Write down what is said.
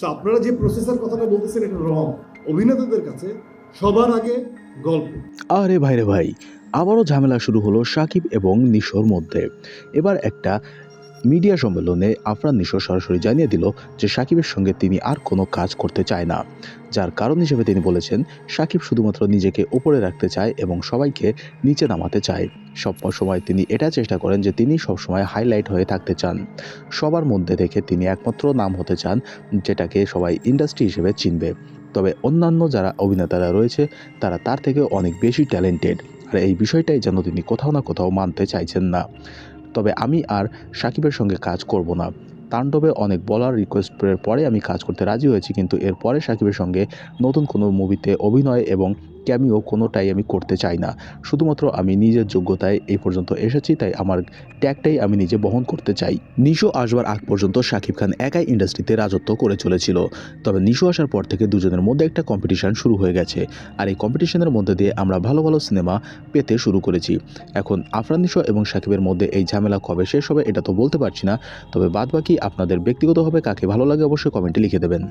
So আপনারা যে প্রসেসের কথাটা বলতেছেন, এটা রং অভিনেতাদের কাছে সবার আগে গল্প। আরে ভাই রে ভাই, আবারও ঝামেলা শুরু হলো সাকিব এবং নিশোর মধ্যে। এবার একটা মিডিয়া সম্মেলনে আফরান নিশো সরাসরি জানিয়ে দিল যে সাকিবের সঙ্গে তিনি আর কোনো কাজ করতে চায় না। যার কারণ হিসেবে তিনি বলেছেন, সাকিব শুধুমাত্র নিজেকে উপরে রাখতে চায় এবং সবাইকে নিচে নামাতে চায়। সব সময় তিনি এটা চেষ্টা করেন যে তিনি সবসময় হাইলাইট হয়ে থাকতে চান। সবার মধ্যে থেকে তিনি একমাত্র নাম হতে চান, যেটাকে সবাই ইন্ডাস্ট্রি হিসেবে চিনবে। তবে অন্যান্য যারা অভিনেতারা রয়েছে, তারা তার থেকে অনেক বেশি ট্যালেন্টেড। আর এই বিষয়টাই যেন তিনি কোথাও না কোথাও মানতে চাইছেন না। তবে আমি আর সাকিবের সঙ্গে কাজ করব না। তাণ্ডবে অনেক বলার রিকোয়েস্টের পরে আমি কাজ করতে রাজি হয়েছি, কিন্তু এরপরে সাকিবের সঙ্গে নতুন কোনো মুভিতে অভিনয় এবং ক্যামিও কোনোটাই আমি করতে চাই না। শুধুমাত্র আমি নিজের যোগ্যতায় এই পর্যন্ত এসেছি, তাই আমার ট্যাগটাই আমি নিজে বহন করতে চাই। নিশো আসবার আগ পর্যন্ত শাকিব খান একাই ইন্ডাস্ট্রিতে রাজত্ব করে চলেছিল। তবে নিশো আসার পর থেকে দুজনের মধ্যে একটা কম্পিটিশন শুরু হয়ে গেছে। আর এই কম্পিটিশনের মধ্যে দিয়ে আমরা ভালো ভালো সিনেমা পেতে শুরু করেছি। এখন আফরান নিশো এবং সাকিবের মধ্যে এই ঝামেলা কবে শেষ হবে এটা তো বলতে পারছি না। তবে বাদবাকি আপনাদের ব্যক্তিগতভাবে কাকে ভালো লাগে অবশ্যই কমেন্টে লিখে দেবেন।